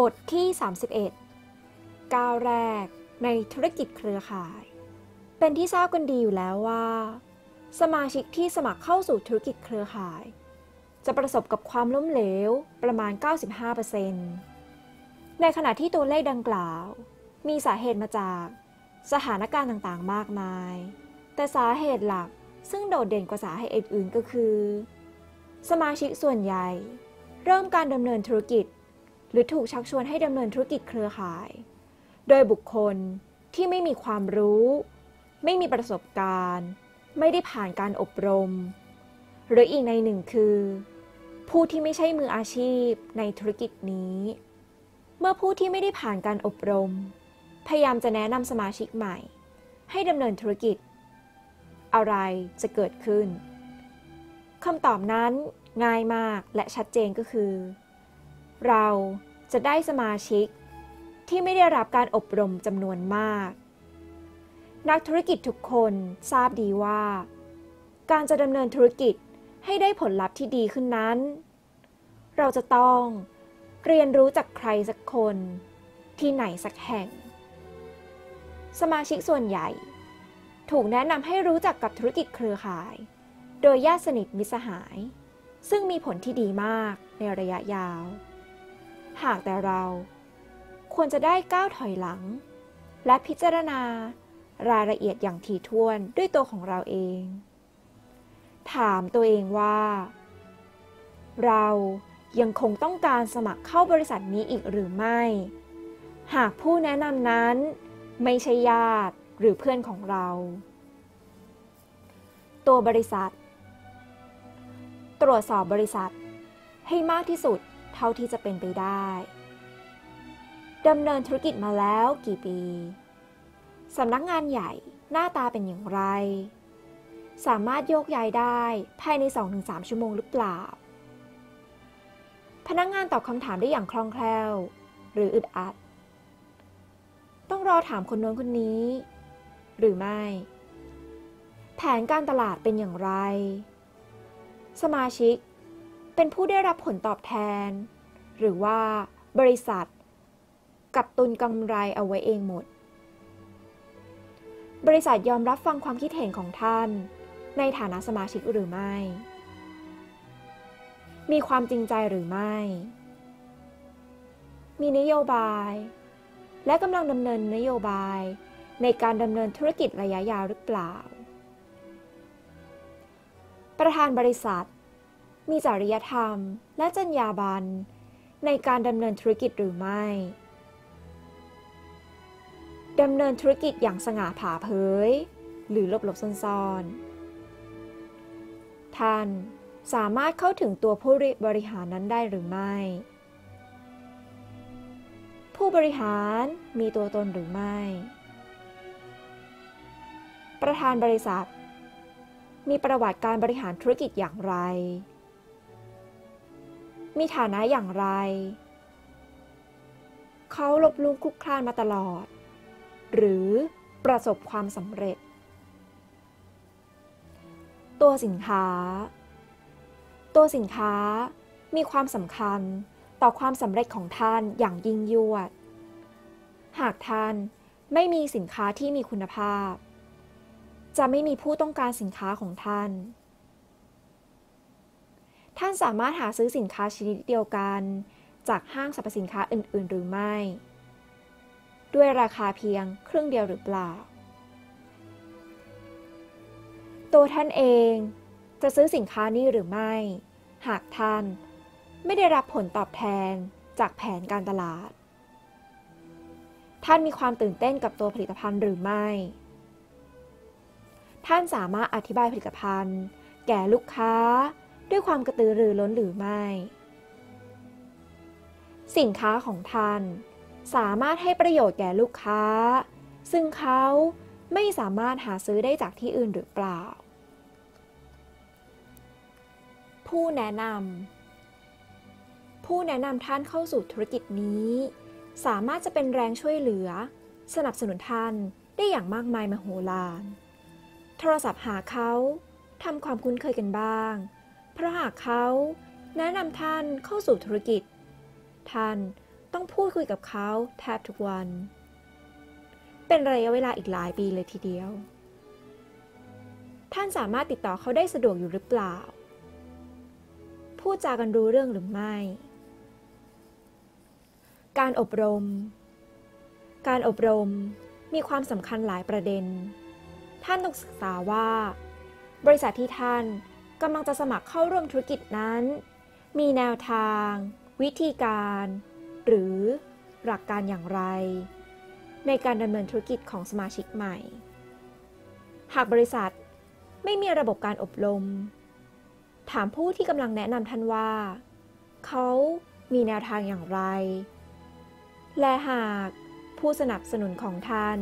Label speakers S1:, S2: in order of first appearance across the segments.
S1: บทที่ 31 ก้าวแรกในธุรกิจเครือข่าย เป็นที่ทราบกันดีอยู่แล้วว่า สมาชิกที่สมัครเข้าสู่ธุรกิจเครือข่าย จะประสบกับความล้มเหลวประมาณ 95%ในขณะที่ตัวเลขดังกล่าว มีสาเหตุมาจากสถานการณ์ต่างๆ มากมาย แต่สาเหตุหลักซึ่งโดดเด่นกว่าสาเหตุอื่นๆก็คือ สมาชิกส่วนใหญ่ เริ่มการดำเนินธุรกิจ หรือถูกชักชวนให้ดำเนินธุรกิจเครือข่าย โดยบุคคลที่ไม่มีความรู้ ไม่มีประสบการณ์ ไม่ได้ผ่านการอบรม หรืออีกในหนึ่งคือ ผู้ที่ไม่ใช่มืออาชีพในธุรกิจนี้ เมื่อผู้ที่ไม่ได้ผ่านการอบรม พยายามจะแนะนำสมาชิกใหม่ ให้ดำเนินธุรกิจ อะไรจะเกิดขึ้นคำตอบนั้นง่ายมากและชัดเจนก็คือ เราจะได้สมาชิกที่ไม่ได้รับการอบรมจำนวนมาก นักธุรกิจทุกคนทราบดีว่า การจะดำเนินธุรกิจให้ได้ผลลัพธ์ที่ดีขึ้นนั้น เราจะต้องเรียนรู้จากใครสักคนที่ไหนสักแห่ง สมาชิกส่วนใหญ่ ถูกแนะนำให้รู้จักกับธุรกิจเครือข่าย โดยญาติสนิทมิสหาย ซึ่งมีผลที่ดีมากในระยะยาว หากแต่เราควรจะได้ก้าวถอยหลัง และพิจารณารายละเอียดอย่างถี่ถ้วนด้วยตัวของเราเอง ถามตัวเองว่า เรายังคงต้องการสมัครเข้าบริษัทนี้อีกหรือไม่ หากผู้แนะนำนั้น ไม่ใช่ญาติหรือเพื่อนของเรา ตัวบริษัท ตรวจสอบบริษัทให้มากที่สุด เท่าที่จะเป็นไปได้ดำเนินธุรกิจมาแล้วกี่ปีสำนักงานใหญ่หน้าตาเป็นอย่างไร สามารถโยกย้ายได้ภายใน 2-3 ชั่วโมงหรือเปล่า พนักงงานตอบคำถามได้อย่างคล่องแคล่ว หรืออึดอัด ต้องรอถามคนโน้นคนนี้ หรือไม่ แผนการตลาดเป็นอย่างไร สมาชิก เป็นผู้ได้รับผลตอบแทน หรือว่าบริษัท กับตุนกำไรเอาไว้เองหมด บริษัทยอมรับฟังความคิดเห็นของท่าน ในฐานะสมาชิกหรือไม่ มีความจริงใจหรือไม่ มีนโยบาย และกำลังดำเนินนโยบายในการดำเนินธุรกิจระยะยาวหรือเปล่า ประธานบริษัท มีจริยธรรม และจรรยาบรรณในการดำเนินธุรกิจหรือไม่ดำเนินธุรกิจอย่างสง่าผ่าเผย หรือหลบหลบซ่อนๆ ท่านสามารถเข้าถึงตัวผู้บริหารนั้นได้หรือไม่ ผู้บริหารมีตัวตนหรือไม่ ประธานบริษัท มีประวัติการบริหารธุรกิจอย่างไร มีฐานะอย่างไร เขาลบลุงคุกคลานมาตลอด หรือประสบความสำเร็จ ตัวสินค้า ตัวสินค้ามีความสำคัญต่อความสำเร็จของท่านอย่างยิ่งยวด หากท่านไม่มีสินค้าที่มีคุณภาพ จะไม่มีผู้ต้องการสินค้าของท่าน ท่านสามารถหาซื้อสินค้าชนิดเดียวกัน จากห้างสรรพสินค้าอื่น ๆ หรือไม่ ด้วยราคาเพียงครึ่งเดียวหรือเปล่า ตัวท่านเองจะซื้อสินค้านี้หรือไม่ หากท่านไม่ได้รับผลตอบแทนจากแผนการตลาด ท่านมีความตื่นเต้นกับตัวผลิตภัณฑ์หรือไม่ ท่านสามารถอธิบายผลิตภัณฑ์ แก่ลูกค้า ด้วยความกระตือรือร้นหรือไม่ สินค้าของท่าน สามารถให้ประโยชน์แก่ลูกค้า ซึ่งเขาไม่สามารถหาซื้อได้จากที่อื่นหรือเปล่า ผู้แนะนำผู้แนะนำท่านเข้าสู่ธุรกิจนี้ สามารถจะเป็นแรงช่วยเหลือ สนับสนุนท่านได้อย่างมากมายมโหฬารโทรศัพท์หาเขาทำความคุ้นเคยกันบ้าง เพราะหากเขาแนะนำท่านเข้าสู่ธุรกิจ ท่านต้องพูดคุยกับเขาแทบทุกวัน เป็นระยะเวลาอีกหลายปีเลยทีเดียว ท่านสามารถติดต่อเขาได้สะดวกอยู่หรือเปล่า พูดจากันรู้เรื่องหรือไม่ การอบรม การอบรมมีความสำคัญหลายประเด็น ท่านต้องศึกษาว่า บริษัทที่ท่าน กำลังจะสมัครเข้าร่วมธุรกิจนั้น มีแนวทาง วิธีการ หรือหลักการอย่างไร ในการดำเนินธุรกิจของสมาชิกใหม่ หากบริษัทไม่มีระบบการอบรม ถามผู้ที่กำลังแนะนำท่านว่า เขามีแนวทางอย่างไร และหากผู้สนับสนุนของท่าน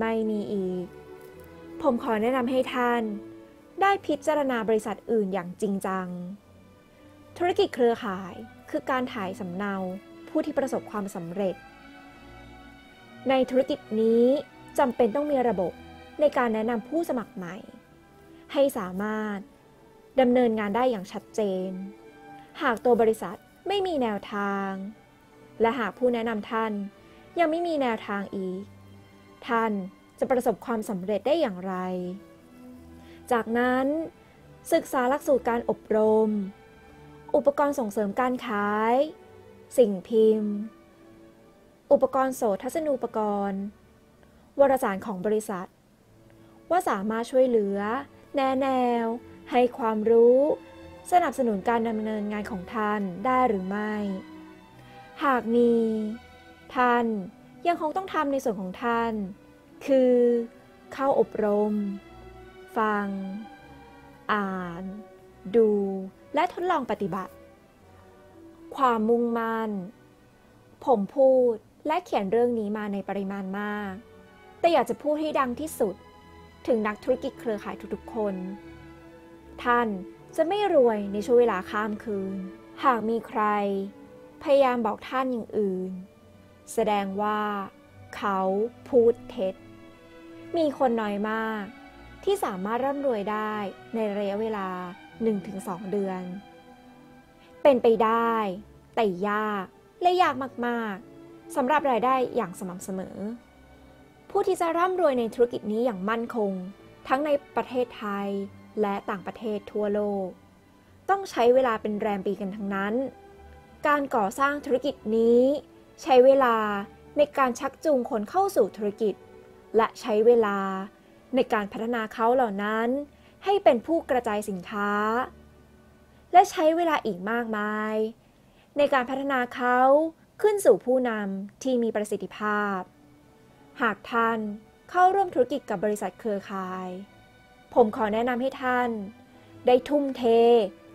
S1: ไม่มีอีก ผมขอแนะนำให้ท่าน ได้พิจารณาบริษัทอื่นอย่างจริงจัง ธุรกิจเครือข่ายคือการถ่ายสำเนาผู้ที่ประสบความสำเร็จ ในธุรกิจนี้จำเป็นต้องมีระบบในการแนะนำผู้สมัครใหม่ ให้สามารถดำเนินงานได้อย่างชัดเจน หากตัวบริษัทไม่มีแนวทาง และหากผู้แนะนำท่านยังไม่มีแนวทางอีก ท่านจะประสบความสำเร็จได้อย่างไร จากนั้นศึกษาหลักสูตรการอบรม อุปกรณ์ส่งเสริมการขาย สิ่งพิมพ์ อุปกรณ์โสทัศนูปกรณ์ วารสารของบริษัท ว่าสามารถช่วยเหลือ แนะแนว ให้ความรู้ สนับสนุนการดำเนินงานของท่านได้หรือไม่ หากมี ท่านยังคงต้องทำในส่วนของท่าน คือ เข้าอบรม ฟัง อ่าน ดู และทดลองปฏิบัติ ความมุ่งมั่น ผมพูดและเขียนเรื่องนี้มาในปริมาณมาก แต่อยากจะพูดให้ดังที่สุด ถึงนักธุรกิจเครือข่ายทุกๆคน ท่านจะไม่รวยในช่วงเวลาข้ามคืน หากมีใคร พยายามบอกท่านอย่างอื่น แสดงว่า เขาพูดเท็จ มีคนน้อยมาก ที่สามารถร่ำรวยได้ในระยะเวลา 1-2 เดือน เป็นไปได้ แต่ยากและยากมากๆสำหรับรายได้อย่างสม่ำเสมอ ผู้ที่จะร่ำรวยในธุรกิจนี้อย่างมั่นคง ทั้งในประเทศไทยและต่างประเทศทั่วโลก ต้องใช้เวลาเป็นแรมปีกันทั้งนั้น การก่อสร้างธุรกิจนี้ ใช้เวลาในการชักจูงคนเข้าสู่ธุรกิจ และใช้เวลา ในการพัฒนาเขาเหล่านั้น ให้เป็นผู้กระจายสินค้า และใช้เวลาอีกมากมาย ในการพัฒนาเขาขึ้นสู่ผู้นำที่มีประสิทธิภาพ หากท่านเข้าร่วมธุรกิจกับบริษัทเครือข่าย ผมขอแนะนำให้ท่าน ได้ทุ่มเท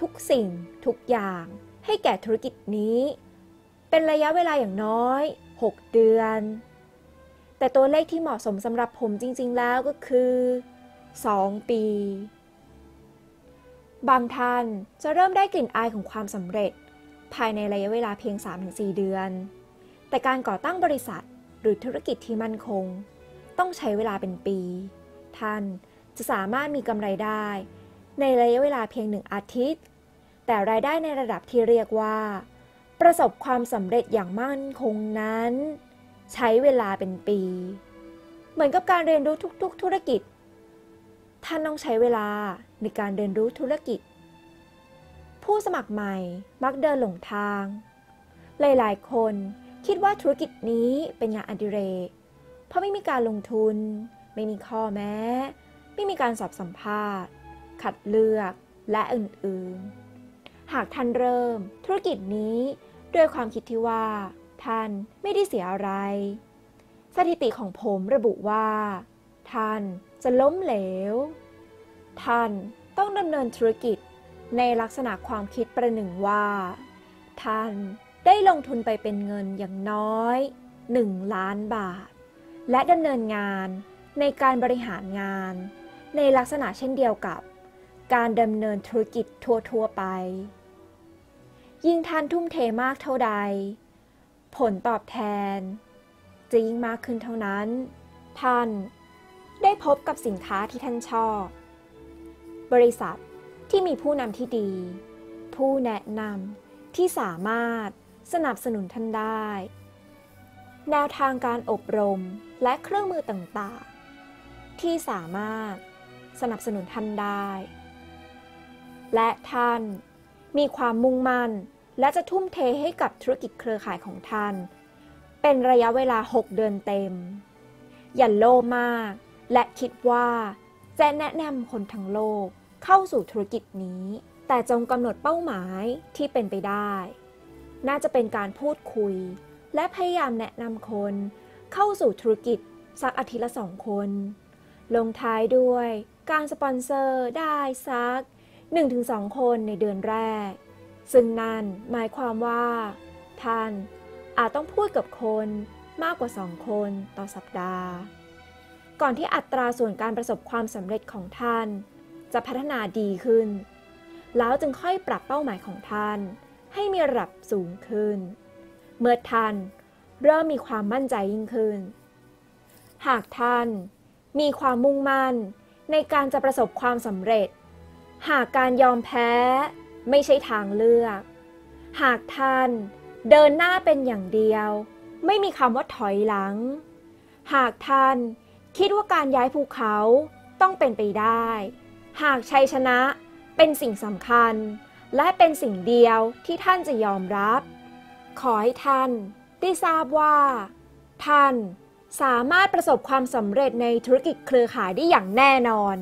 S1: ทุกสิ่ง ทุกอย่าง ให้แก่ธุรกิจนี้ เป็นระยะเวลาอย่างน้อย 6 เดือน แต่ตัวเลขที่เหมาะสมสำหรับผมจริงๆแล้วก็คือ 2 ปี บางท่านจะเริ่มได้กลิ่นอายของความสำเร็จ ภายในระยะเวลาเพียง 3-4 เดือน แต่การก่อตั้งบริษัทหรือธุรกิจที่มั่นคง ต้องใช้เวลาเป็นปี ท่านจะสามารถมีกำไรได้ ในระยะเวลาเพียงหนึ่งอาทิตย์ แต่รายได้ในระดับที่เรียกว่า ประสบความสำเร็จอย่างมั่นคงนั้น ใช้เวลาเป็นปี เหมือนกับการเรียนรู้ทุก ๆ ธุรกิจ ท่านต้องใช้เวลาในการเรียนรู้ธุรกิจ ผู้สมัครใหม่มักเดินหลงทาง หลายๆ คนคิดว่าธุรกิจนี้เป็นงานอดิเรก เพราะไม่มีการลงทุน ไม่มีข้อแม้ ไม่มีการสอบสัมภาษณ์ คัดเลือก และอื่น ๆ หากท่านเริ่มธุรกิจนี้ด้วยความคิดที่ว่า ท่านไม่ได้เสียอะไร สถิติของผมระบุว่า ท่านจะล้มเหลว ท่านต้องดำเนินธุรกิจในลักษณะความคิดประหนึ่งว่า ท่านได้ลงทุนไปเป็นเงินอย่างน้อย 1 ล้านบาท และดำเนินงานในการบริหารงาน ในลักษณะเช่นเดียวกับ การดำเนินธุรกิจทั่วๆไป ยิ่งท่านทุ่มเทมากเท่าใด ผลตอบแทน จะยิ่งมากขึ้นเท่านั้น ท่านได้พบกับสินค้าที่ท่านชอบ บริษัทที่มีผู้นำที่ดี ผู้แนะนำที่สามารถสนับสนุนท่านได้ แนวทางการอบรมและเครื่องมือต่างๆ ที่สามารถสนับสนุนท่านได้ และท่านมีความมุ่งมั่น และจะทุ่มเทให้กับธุรกิจเครือข่ายของท่าน เป็นระยะเวลา 6 เดือนเต็ม อย่าโลภมาก และคิดว่าจะแนะนำคนทั้งโลกเข้าสู่ธุรกิจนี้ แต่จงกำหนดเป้าหมายที่เป็นไปได้ น่าจะเป็นการพูดคุย และพยายามแนะนำคน เข้าสู่ธุรกิจสักอาทิตย์ละสองคน ลงท้ายด้วยการสปอนเซอร์ได้สัก 1-2 คนในเดือนแรก ซึ่งนั่นหมายความว่า ท่านอาจต้องพูดกับคนมากกว่า2คนต่อสัปดาห์ ก่อนที่อัตราส่วนการประสบความสำเร็จของท่าน จะพัฒนาดีขึ้น แล้วจึงค่อยปรับเป้าหมายของท่าน ให้มีระดับสูงขึ้น เมื่อท่านเริ่มมีความมั่นใจยิ่งขึ้น หากท่านมีความมุ่งมั่นในการจะประสบความสำเร็จ หากการยอมแพ้ ไม่ใช่ทางเลือก หากท่านเดินหน้าเป็นอย่างเดียว ไม่มีคำว่าถอยหลัง หากท่านคิดว่าการย้ายภูเขาต้องเป็นไปได้ หากชัยชนะเป็นสิ่งสำคัญ และเป็นสิ่งเดียวที่ท่านจะยอมรับ ขอให้ท่านได้ทราบว่า ท่านสามารถประสบความสำเร็จในธุรกิจเครือข่ายได้อย่างแน่นอน